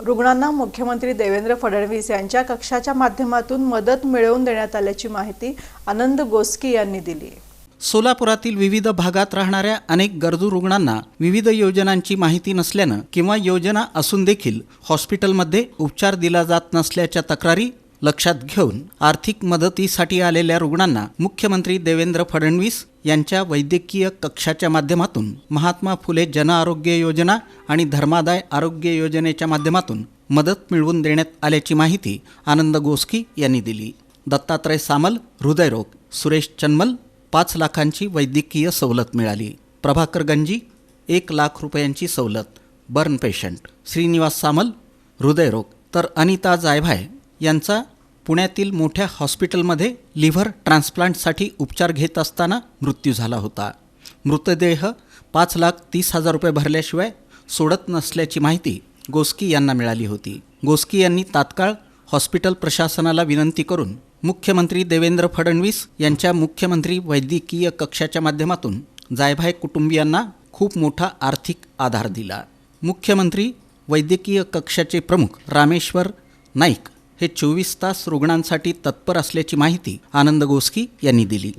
रुग्णांना मुख्यमंत्री देवेंद्र फडणवीस यांच्या कक्षाच्या माध्यमातून मदत मिळवून देण्यात आल्याची माहिती आनंद गोस्की यांनी दिली. सोलापुरातील विविध भागात राहणाऱ्या अनेक गरजू रुग्णांना विविध योजनांची माहिती नसल्यानं किंवा योजना असून देखील हॉस्पिटलमध्ये उपचार दिला जात नसल्याच्या तक्रारी लक्षात घेऊन आर्थिक मदतीसाठी आलेल्या रुग्णांना मुख्यमंत्री देवेंद्र फडणवीस यांच्या वैद्यकीय कक्षाच्या माध्यमातून महात्मा फुले जन आरोग्य योजना आणि धर्मादाय आरोग्य योजनेच्या माध्यमातून मदत मिळवून देण्यात आल्याची माहिती आनंद गोस्की यांनी दिली. दत्तात्रय सामल हृदयरोग सुरेश चन्मल पाच लाखांची वैद्यकीय सवलत मिळाली. प्रभाकर गंजी एक लाख रुपयांची सवलत. बर्न पेशंट श्रीनिवास सामल हृदयरोग तर अनिता जायभाय यांचा पुण्यातील मोठ्या हॉस्पिटलमध्ये लिव्हर ट्रान्सप्लांटसाठी उपचार घेत असताना मृत्यू झाला होता. मृतदेह पाच लाख तीस हजार रुपये भरल्याशिवाय सोडत नसल्याची माहिती गोस्की यांना मिळाली होती. गोस्की यांनी तात्काळ हॉस्पिटल प्रशासनाला विनंती करून मुख्यमंत्री देवेंद्र फडणवीस यांच्या मुख्यमंत्री वैद्यकीय कक्षाच्या माध्यमातून जायभाय कुटुंबियांना खूप मोठा आर्थिक आधार दिला. मुख्यमंत्री वैद्यकीय कक्षाचे प्रमुख रामेश्वर नाईक हे चोवीस तास रुग्णांसाठी तत्पर असल्याची माहिती आनंद गोस्की यांनी दिली.